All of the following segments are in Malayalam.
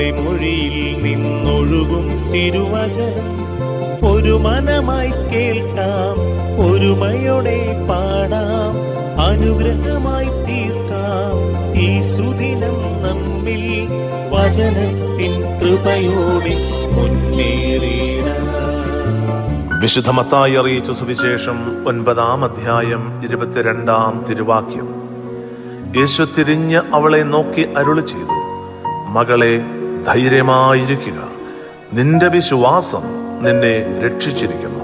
നിന്റെ മൊഴിയിൽ നിന്നൊഴുകും തിരുവചനം. ഒരു മനമായി കേൾക്കാം ഒരുമയോടെ പാടാം അനുഗ്രഹമായി തീർക്കാം. ഈ സുദിനം നമ്മിൽ വചനത്തിൻ കൃപയോടെ മുന്നേറിയിടാം വിശുദ്ധമത്തായി അറിയിച്ച സുവിശേഷം ഒൻപതാം അധ്യായം ഇരുപത്തിരണ്ടാം തിരുവാക്യം. യേശു തിരിഞ്ഞ് അവളെ നോക്കി അരുളി ചെയ്തു. മകളെ ധൈര്യമായിരിക്കുക. നിന്റെ വിശ്വാസം നിന്നെ രക്ഷിച്ചിരിക്കുന്നു.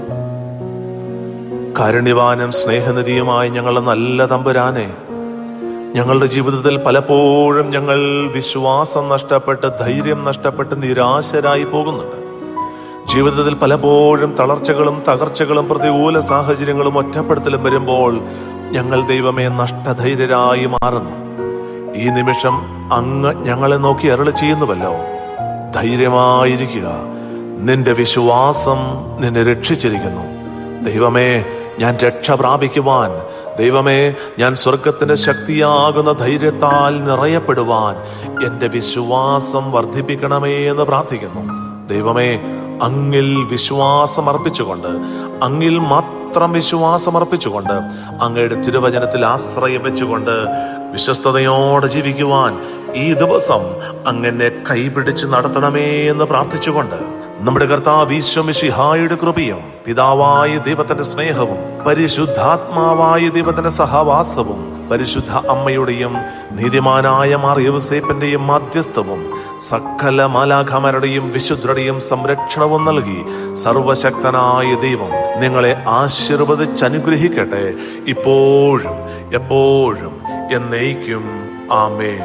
കാരുണ്യവാനും സ്നേഹനിധിയുമായി ഞങ്ങളുടെ നല്ല തമ്പുരാനെ ഞങ്ങളുടെ ജീവിതത്തിൽ പലപ്പോഴും ഞങ്ങൾ വിശ്വാസം നഷ്ടപ്പെട്ട് ധൈര്യം നഷ്ടപ്പെട്ട് നിരാശരായി പോകുന്നുണ്ട്. ജീവിതത്തിൽ പലപ്പോഴും തളർച്ചകളും തകർച്ചകളും പ്രതികൂല സാഹചര്യങ്ങളും ഒറ്റപ്പെടുത്തലും വരുമ്പോൾ ഞങ്ങൾ ദൈവമേ നഷ്ടധൈര്യരായി മാറുന്നു. ഈ നിമിഷം അങ്ങ് ഞങ്ങളെ നോക്കി അരളി ചെയ്യുന്നുവല്ലോ. ധൈര്യമായിരിക്കുക. നിന്റെ വിശ്വാസം നിന്നെ രക്ഷിച്ചിരിക്കുന്നു. ദൈവമേ ഞാൻ രക്ഷ പ്രാപിക്കുവാൻ ദൈവമേ ഞാൻ സ്വർഗത്തിന്റെ ശക്തിയാകുന്ന ധൈര്യത്താൽ നിറയപ്പെടുവാൻ എന്റെ വിശ്വാസം വർദ്ധിപ്പിക്കണമേ എന്ന് പ്രാർത്ഥിക്കുന്നു. ദൈവമേ അങ്ങിൽ വിശ്വാസം അർപ്പിച്ചുകൊണ്ട് അങ്ങിൽ മാത്രം വിശ്വാസം അർപ്പിച്ചുകൊണ്ട് അങ്ങയുടെ തിരുവചനത്തിൽ ആശ്രയം വെച്ചുകൊണ്ട് വിശ്വസ്തയോടെ ജീവിക്കുവാൻ ഈ ദിവസം അങ്ങനെ കൈപിടിച്ച് നടത്തണമേ എന്ന് പ്രാർത്ഥിച്ചുകൊണ്ട് നമ്മുടെ കർത്താവ് ഈശ്വമിഷിഹായുടെ കൃപയും പിതാവായ ദൈവത്തിന്റെ സ്നേഹവും പരിശുദ്ധാത്മാവായ ദൈവത്തിന്റെ സഹവാസവും പരിശുദ്ധ അമ്മയുടെയും നീതിമാനായ മാർ മാധ്യസ്ഥവും സകല മാലാഖമാരുടെയും വിശുദ്ധരുടെയും സംരക്ഷണവും നൽകി സർവശക്തനായ ദൈവം നിങ്ങളെ ആശീർവദിച്ചനുഗ്രഹിക്കട്ടെ ഇപ്പോഴും എപ്പോഴും എന്നേക്കും ആമേൻ.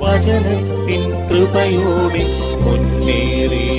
വചനത്തിൻ കൃപയോടെ മുന്നേറി